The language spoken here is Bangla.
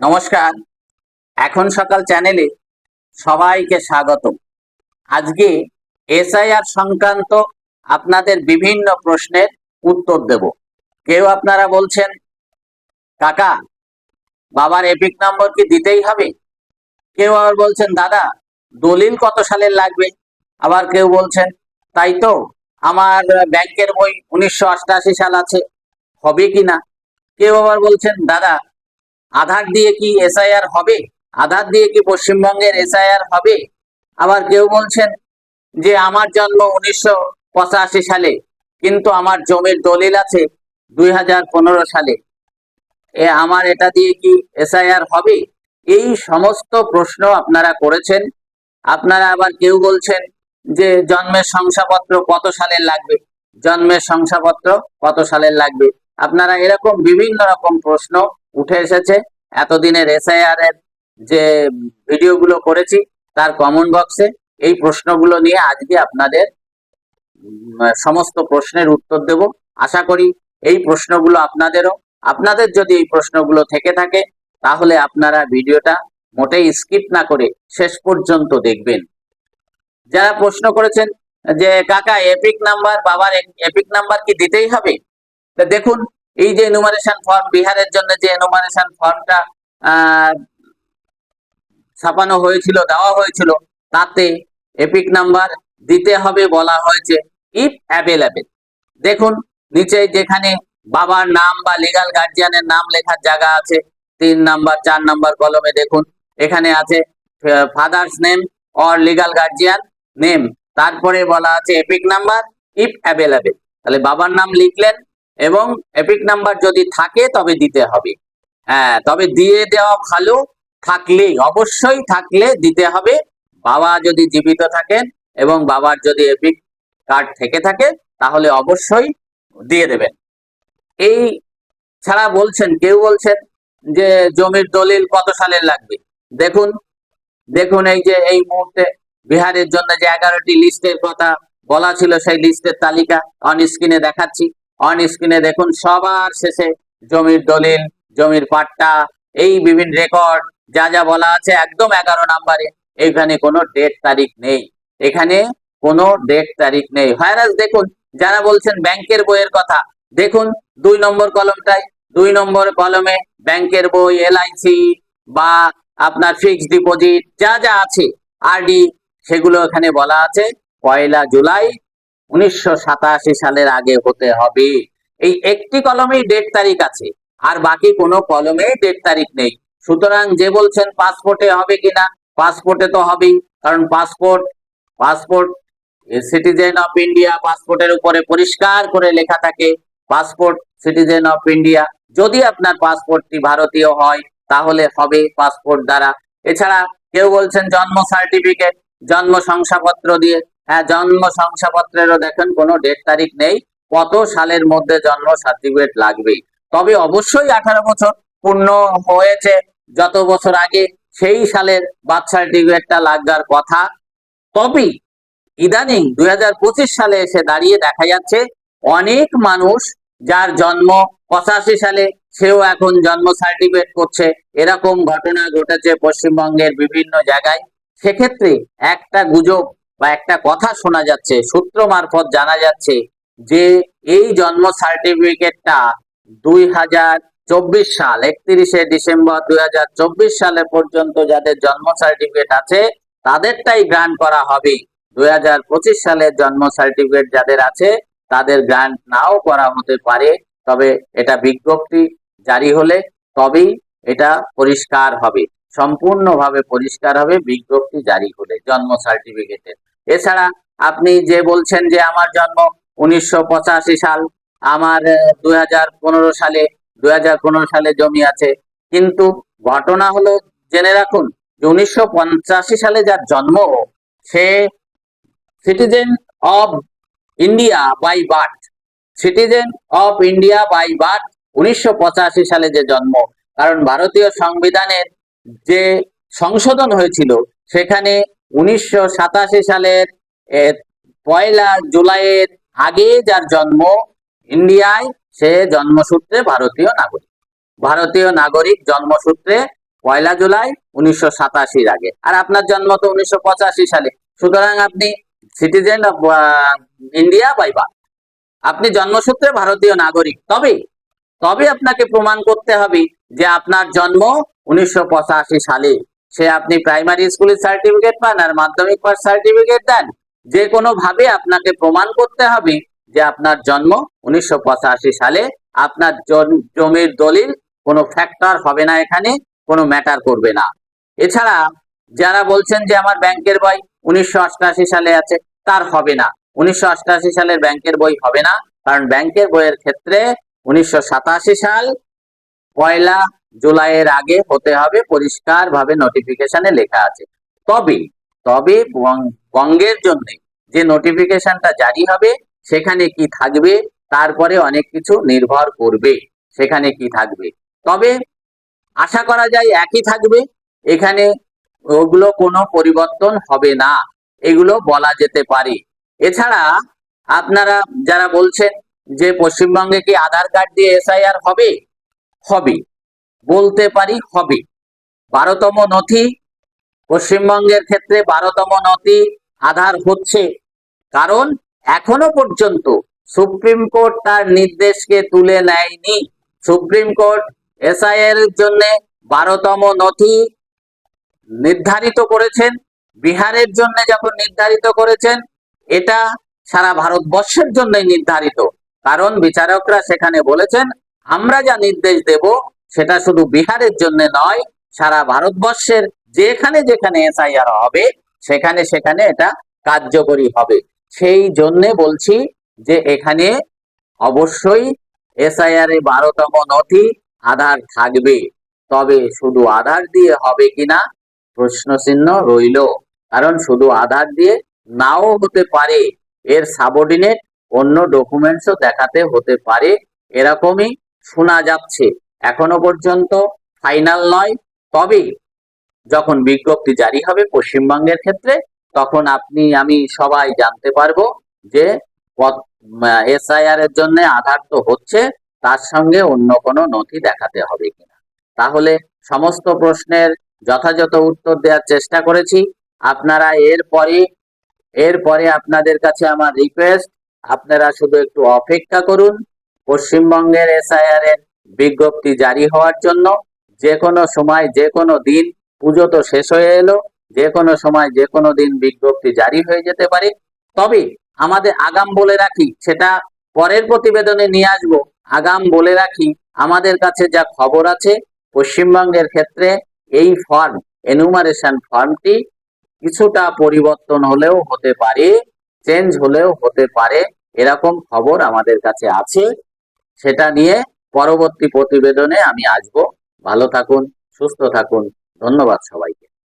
নমস্কার। এখন সকাল চ্যানেলে সবাইকে স্বাগত আজকে এসআইআর সংক্রান্ত আপনাদের বিভিন্ন প্রশ্নের উত্তর দেব। কেউ আপনারা বলছেন, কাকা, বাবার এপিক নম্বর কি দিতেই হবে? কেউ আবার বলছেন, দাদা, দলিল কত সালের লাগবে? আবার কেউ বলছেন, তাই তো, আমার ব্যাংকের বই উনিশশো সাল আছে, হবে কি না কেউ আবার বলছেন, দাদা আধার দিয়ে কি এসআইআর হবে? আধার দিয়ে কি পশ্চিমবঙ্গের এসআইআর হবে? আবার কেউ বলছেন যে আমার জন্ম উনিশশো পঁচাশি সালে, কিন্তু আমার জমির দলিল আছে দুই হাজার পনেরো সালে। এ আমার এটা দিয়ে কি এসআইআর হবে? এই সমস্ত প্রশ্ন আপনারা করেছেন। আপনারা আবার কেউ বলছেন যে জন্মের শংসাপত্র কত সালের লাগবে? জন্মের শংসাপত্র কত সালের লাগবে? আপনারা এরকম বিভিন্ন রকম প্রশ্ন উঠে এসেছে। এতদিনের এসআইআর এর যে ভিডিওগুলো করেছি, তার কমেন্ট বক্সে এই প্রশ্নগুলো নিয়ে আজকে আপনাদের সমস্ত প্রশ্নের উত্তর দেব। আশা করি এই প্রশ্নগুলো আপনাদেরও, আপনাদের যদি এই প্রশ্নগুলো থেকে থাকে, তাহলে আপনারা ভিডিওটা মোটেই স্কিপ না করে শেষ পর্যন্ত দেখবেন। যারা প্রশ্ন করেছেন যে, কাকা এপিক নাম্বার বাবার এপিক নাম্বার কি দিতেই হবে? দেখুন এই যে এনুমারেশন ফর্ম বিহারের জন্য যে এনুমারেশন ফর্মটা ছাপানো হয়েছিল, দেওয়া হয়েছিল, তাতে এপিক নাম্বার দিতে হবে বলা হয়েছে ইফ অ্যাভেলেবেল দেখুন, নিচে যেখানে বাবার নাম বা লিগাল গার্জিয়ানের নাম লেখার জায়গা আছে, তিন নাম্বার চার নাম্বার কলমে দেখুন, এখানে আছে father's name or legal guardian name তারপরে বলা আছে এপিক নাম্বার ইফ অ্যাভেলেবেল তাহলে বাবার নাম লিখলেন এবং এপিক নাম্বার যদি থাকে, তবে দিতে হবে। হ্যাঁ তবে দিয়ে দেওয়া ভালো থাকলেই, অবশ্যই থাকলে দিতে হবে। বাবা যদি জীবিত থাকেন এবং বাবার যদি এপিক কার্ড থেকে থাকে, তাহলে অবশ্যই দিয়ে দেবেন। এই ছাড়া বলছেন, কেউ বলছেন যে জমির দলিল কত সালের লাগবে? দেখুন দেখুন এই যে এই মুহূর্তে বিহারের জন্য যে এগারোটি লিস্টের কথা বলা ছিল, সেই লিস্টের তালিকা অন স্ক্রিনে দেখাচ্ছি। অন স্ক্রিনে দেখুন, সবার শেষে জমির দলিল, জমির পাট্টা, এই বিভিন্ন রেকর্ড যা যা বলা আছে একদম এগারো নাম্বারে। এখানে কোনো ডেট তারিখ নেই। এখানে কোনো ডেট তারিখ নেই। ভাইরাস দেখুন, যারা বলছেন ব্যাংকের বইয়ের কথা, দেখুন দুই নম্বর কলমটায় দুই নম্বর কলমে ব্যাংকের বই এলআইসি বা আপনার ফিক্সড ডিপোজিট যা যা আছে আরডি সেগুলো এখানে বলা আছে পয়লা জুলাই উনিশশো সাতাশি সালের আগে হতে হবে। এই একটি কলমেই ডেট তারিখ আছে, আর বাকি কোনো কলমে ডেট তারিখ নেই। সুতরাং যে বলছেন পাসপোর্টে হবে কিনা পাসপোর্টে তো হবেই, কারণ passport passport citizen of India পাসপোর্টের উপরে পরিষ্কার করে লেখা থাকে পাসপোর্ট সিটিজেন অফ ইন্ডিয়া যদি আপনার পাসপোর্টটি ভারতীয় হয়, তাহলে হবে পাসপোর্ট দ্বারা। এছাড়া কেউ বলছেন জন্ম সার্টিফিকেট জন্ম শংসাপত্র দিয়ে হ্যাঁ জন্ম শংসাপত্রেরও দেখেন কোনো ডেট তারিখ নেই। কত সালের মধ্যে জন্ম সার্টিফিকেট লাগবে? তবে অবশ্যই আঠারো বছর পূর্ণ হয়েছে। যত বছর আগে সেই সালের বার্থ সার্টিফিকেটটা লাগবার কথা। তবে ইদানিং দুই হাজার পঁচিশ সালে এসে দাঁড়িয়ে দেখা যাচ্ছে অনেক মানুষ যার জন্ম পঁচাশি সালে সেও এখন জন্ম সার্টিফিকেট করছে। এরকম ঘটনা ঘটেছে পশ্চিমবঙ্গের বিভিন্ন জায়গায়। সেক্ষেত্রে একটা গুজব বা একটা কথা শোনা যাচ্ছে, সূত্র মারফত জানা যাচ্ছে যে এই জন্ম সার্টিফিকেটটা দুই হাজার চব্বিশ সাল, একত্রিশে ডিসেম্বর দুই হাজার চব্বিশ সালে পর্যন্ত যাদের জন্ম সার্টিফিকেট আছে, তাদেরটাই গ্রান্ট করা হবে। দুই হাজার পঁচিশ সালের জন্ম সার্টিফিকেট যাদের আছে, তাদের গ্রান্ট নাও করা হতে পারে। তবে এটা বিজ্ঞপ্তি জারি হলে তবেই এটা পরিষ্কার হবে। সম্পূর্ণভাবে পরিষ্কার হবে, বিজ্ঞপ্তি জারি হলে জন্ম সার্টিফিকেটের এছাড়া আপনি যে বলছেন যে আমার জন্ম উনিশশো পঁচাশি সাল, আমার দু হাজার পনেরো সালে দু হাজার পনেরো সালে জমি আছে। কিন্তু ঘটনা হলো, জেনে রাখুন যে উনিশশো সালে যার জন্ম, সে citizen of India by birth citizen of India by birth উনিশশো সালে যে জন্ম। কারণ ভারতীয় সংবিধানের যে সংশোধন হয়েছিল, সেখানে উনিশশো সাতাশি সালের পয়লা জুলাইয়ের আগে যার জন্ম ইন্ডিয়ায়, সে জন্মসূত্রে ভারতীয় নাগরিক। ভারতীয় নাগরিক জন্মসূত্রে পয়লা জুলাই উনিশশো সাতাশির আগে। আর আপনার জন্ম তো উনিশশো পঁচাশি সালে। সুতরাং আপনি সিটিজেন অফ ইন্ডিয়া বাই আপনি জন্মসূত্রে ভারতীয় নাগরিক। তবে তবে আপনাকে প্রমাণ করতে হবে যে আপনার জন্ম উনিশশো পঁচাশি সালে। সে আপনি প্রাইমারি স্কুলের সার্টিফিকেট পান আর মাধ্যমিক পাস সার্টিফিকেট দেন। যে কোনো ভাবে আপনাকে প্রমাণ করতে হবে যে আপনার জন্ম উনিশশো পঁচাশি সালে, আপনার জমির দলিল, কোনো ফ্যাক্টর হবে না এখানে, কোনো ম্যাটার করবে না। এছাড়া যারা বলছেন যে আমার ব্যাংকের বই উনিশশো অষ্টআশি সালে আছে, তার হবে না। উনিশশো অষ্টআশি সালের ব্যাংকের বই হবে না, কারণ ব্যাংকের বইয়ের ক্ষেত্রে উনিশশো সাতাশি সাল পয়লা জুলাইয়ের আগে হতে হবে পরিষ্কার ভাবে নোটিফিকেশনে লেখা আছে। তবে তবে বঙ্গের জন্য যে নোটিফিকেশনটা জারি হবে, সেখানে কি থাকবে, তারপরে অনেক কিছু নির্ভর করবে, সেখানে কি থাকবে। তবে, আশা করা যায় একই থাকবে, এখানে ওগুলো কোনো পরিবর্তন হবে না, এগুলো বলা যেতে পারে। এছাড়া, আপনারা যারা বলছেন যে পশ্চিমবঙ্গে কি আধার কার্ড দিয়ে এসআইআর হবে? হবে। বলতে পারি হবে। বারোতম নথি, পশ্চিমবঙ্গের ক্ষেত্রে বারোতম নথি আধার হচ্ছে। কারণ এখনও পর্যন্ত সুপ্রিম কোর্ট তার নির্দেশকে তুলে নেয়নি। সুপ্রিম কোর্ট এসআইআর এর জন্য বারোতম নথি নির্ধারিত করেছেন। বিহারের জন্য যখন নির্ধারিত করেছেন, এটা সারা ভারতবর্ষের জন্যই নির্ধারিত। কারণ বিচারকরা সেখানে বলেছেন, আমরা যা নির্দেশ দেব সেটা শুধু বিহারের জন্য নয়, সারা ভারতবর্ষের যেখানে যেখানে এসআইআর হবে, সেখানে সেখানে এটা কার্যকরী হবে। সেই জন্যে বলছি যে এখানে অবশ্যই এসআইআর এ বারোতম নথি আধার থাকবে। তবে শুধু আধার দিয়ে হবে কিনা প্রশ্ন চিহ্ন রইল। কারণ শুধু আধার দিয়ে নাও হতে পারে, এর সাবঅর্ডিনেট অন্য ডকুমেন্টসও দেখাতে হতে পারে, এরকমই শোনা যাচ্ছে। এখনও পর্যন্ত ফাইনাল নয়। তবে যখন বিজ্ঞপ্তি জারি হবে পশ্চিমবঙ্গের ক্ষেত্রে, তখন আপনি, আমি সবাই জানতে পারব যে এসআইআর এর জন্য আধার তো হচ্ছে, তার সঙ্গে অন্য কোনো নথি দেখাতে হবে কিনা। তাহলে সমস্ত প্রশ্নের যথাযথ উত্তর দেওয়ার চেষ্টা করেছি। আপনারা এরপরে এরপরে আপনাদের কাছে আমার রিকোয়েস্ট আপনারা শুধু একটু অপেক্ষা করুন। পশ্চিমবঙ্গের এসআইআর এর বিজ্ঞপ্তি জারি হওয়ার জন্য যে কোনো সময় যে কোনো দিন পুজো তো শেষ হয়ে এলো যে কোনো সময় যে কোনো দিন বিজ্ঞপ্তি জারি হয়ে যেতে পারে। তবে আমাদের আগাম বলে রাখি, সেটা পরের প্রতিবেদনে নিয়ে আসব। আগাম বলে রাখি, আমাদের কাছে যা খবর আছে, পশ্চিমবঙ্গের ক্ষেত্রে এই ফর্ম এনুমারেশন ফর্মটি কিছুটা পরিবর্তন হলেও হতে পারে। চেঞ্জ হলেও হতে পারে, এরকম খবর আমাদের কাছে আছে। সেটা নিয়ে পরবর্তী প্রতিবেদনে আমি আসব। ভালো থাকুন, সুস্থ থাকুন। ধন্যবাদ সবাইকে।